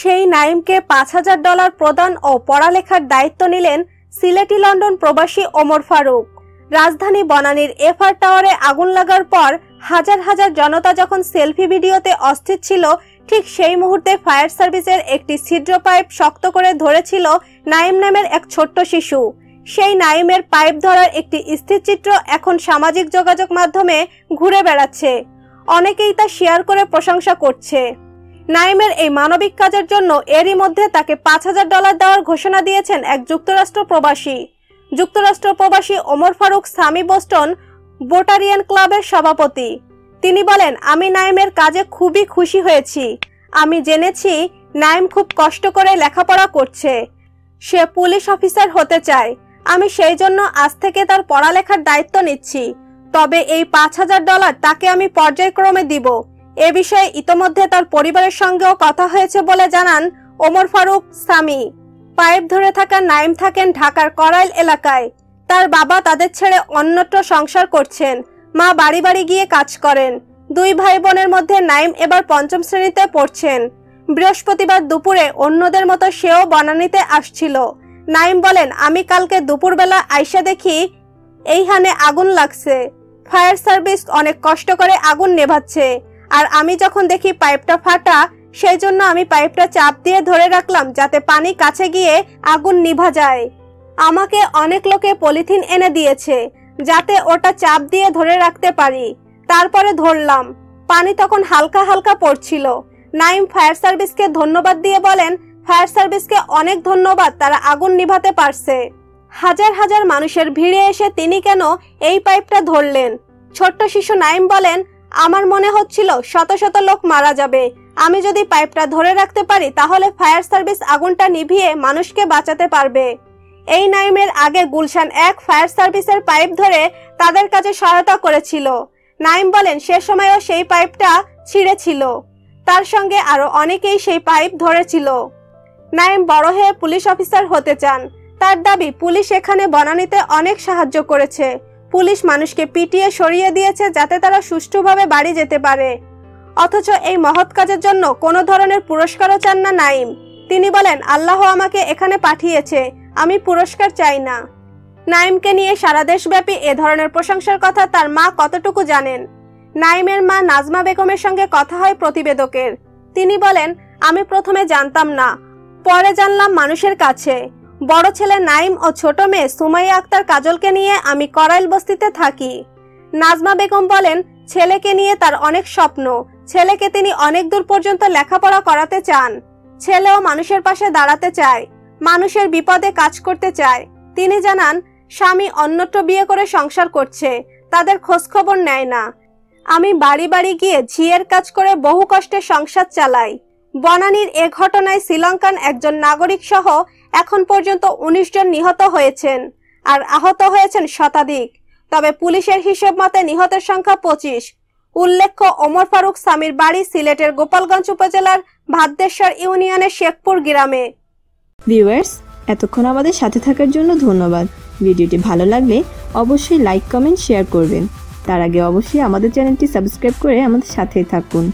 সেই নাইমকে পাঁচ হাজার ডলার প্রদান ও পড়ালেখার দায়িত্ব নিলেন সিলেটি লন্ডন প্রবাসী ওমর ফারুক। রাজধানী বনানীর এফআর টাওয়ারে আগুন লাগার পর হাজার হাজার জনতা যখন সেলফি ভিডিওতে অস্থির ছিল, ঠিক সেই মুহূর্তে ফায়ার সার্ভিসের একটি ছিদ্র পাইপ শক্ত করে ধরেছিল নাইম নামের এক ছোট্ট শিশু। সেই নাইমের পাইপ ধরার একটি স্থিরচিত্র এখন সামাজিক যোগাযোগ মাধ্যমে ঘুরে বেড়াচ্ছে। অনেকেই তা শেয়ার করে প্রশংসা করছে। নাইমের এই মানবিক কাজের জন্য এরই মধ্যে তাকে পাঁচ হাজার ডলার দেওয়ার ঘোষণা দিয়েছেন এক যুক্তরাষ্ট্র প্রবাসী। যুক্তরাষ্ট্র প্রবাসী ওমর ফারুক সামি বোস্টন বোটারিয়ান ক্লাবের সভাপতি। তিনি বলেন, আমি নাইমের কাজে খুবই খুশি হয়েছি। আমি জেনেছি নাইম খুব কষ্ট করে লেখাপড়া করছে। সে পুলিশ অফিসার হতে চায়। আমি সেই জন্য আজ থেকে তার পড়ালেখার দায়িত্ব নিচ্ছি। তবে এই পাঁচ হাজার ডলার তাকে আমি পর্যায়ক্রমে দিব। এ বিষয়ে ইতোমধ্যে তার পরিবারের সঙ্গেও কথা হয়েছে বলে জানান ওমর ফারুক স্বামী পাইপ ধরে থাকা নাইম থাকেন ঢাকার করাইল এলাকায়। তার বাবা তাদের ছেড়ে অন্যত্র সংসার করছেন। মা বাড়ি বাড়ি গিয়ে কাজ করেন। দুই ভাই বোনের মধ্যে নাইম এবার পঞ্চম শ্রেণীতে পড়ছেন। বৃহস্পতিবার দুপুরে অন্যদের মতো সেও বনানীতে আসছিল। নাইম বলেন, আমি কালকে দুপুরবেলা আইসা দেখি এইখানে আগুন লাগছে। ফায়ার সার্ভিস অনেক কষ্ট করে আগুন নেভাচ্ছে। আর আমি যখন দেখি পাইপটা ফাটা সেই জন্য আমি পাইপটা চাপ দিয়ে ধরে রাখলাম যাতে পানি কাছে গিয়ে আগুন নিভা যায়। আমাকে অনেক লোকে পলিথিন এনে দিয়েছে, যাতে ওটা চাপ দিয়ে ধরে রাখতে পারি। তারপরে ধরলাম। পানি তখন হালকা হালকা পড়ছিল। নাইম ফায়ার সার্ভিসকে ধন্যবাদ দিয়ে বলেন, ফায়ার সার্ভিসকে অনেক ধন্যবাদ, তারা আগুন নিভাতে পারছে। হাজার হাজার মানুষের ভিড়ে এসে তিনি কেন এই পাইপটা ধরলেন? ছোট্ট শিশু নাইম বলেন আমার মনে হচ্ছিল শত শত লোক মারা যাবে। আমি যদি পাইপটা ধরে রাখতে পারি, তাহলে ফায়ার সার্ভিস আগুনটা নিভিয়ে মানুষকে বাঁচাতে পারবে। এই নাইমের আগে গুলশান এক ফায়ার সার্ভিসের পাইপ ধরে তাদের কাছে সহায়তা করেছিল। নাইম বলেন, সে সময়ও সেই পাইপটা ছিঁড়েছিল। তার সঙ্গে আরও অনেকেই সেই পাইপ ধরেছিল। নাইম বড় হয়ে পুলিশ অফিসার হতে চান। তার দাবি, পুলিশ এখানে বনানীতে অনেক সাহায্য করেছে। পুলিশ মানুষকে পিটিয়ে সরিয়ে দিয়েছে যাতে তারা সুষ্ঠুভাবে বাড়ি যেতে পারে। অথচ এই মহৎ কাজের জন্য কোনো ধরনের পুরস্কারও চান না নাইম। তিনি বলেন, আল্লাহ আমাকে এখানে পাঠিয়েছে, আমি পুরস্কার চাই না। নাইমকে নিয়ে সারা দেশব্যাপী এ ধরনের প্রশংসার কথা তার মা কতটুকু জানেন? নাইমের মা নাজমা বেগমের সঙ্গে কথা হয় প্রতিবেদকের। তিনি বলেন, আমি প্রথমে জানতাম না, পরে জানলাম মানুষের কাছে। বড় ছেলে নাইম ও ছোট মেয়ে সুমাইয়া আক্তার কাজলকে নিয়ে আমি করাইল বস্তিতে থাকি। নাজমা বেগম বলেন, ছেলেকে নিয়ে তার অনেক স্বপ্ন। ছেলেকে তিনি অনেক দূর পর্যন্ত লেখাপড়া করাতে চান। ছেলেও মানুষের পাশে দাঁড়াতে চায়, মানুষের বিপদে কাজ করতে চায়। তিনি জানান, স্বামী অন্যত্র বিয়ে করে সংসার করছে, তাদের খোঁজ খবর নেয় না। আমি বাড়ি বাড়ি গিয়ে ঝিয়ের কাজ করে বহু কষ্টে সংসার চালাই। বনানীর এ ঘটনায় শ্রীলঙ্কান একজন নাগরিক সহ এখন পর্যন্ত উনিশ জন নিহত হয়েছেন আর আহত হয়েছেন শতাধিক। তবে পুলিশের হিসেব মতে নিহতের সংখ্যা পঁচিশ। উল্লেখ্য, ওমর ফারুক সামির বাড়ি সিলেটের গোপালগঞ্জ উপজেলার ভাদ্রেশ্বর ইউনিয়নের শেখপুর গ্রামে। ভিউয়ার্স, এতক্ষণ আমাদের সাথে থাকার জন্য ধন্যবাদ। ভিডিওটি ভালো লাগলে অবশ্যই লাইক, কমেন্ট, শেয়ার করবেন। তার আগে অবশ্যই আমাদের চ্যানেলটি সাবস্ক্রাইব করে আমাদের সাথেই থাকুন।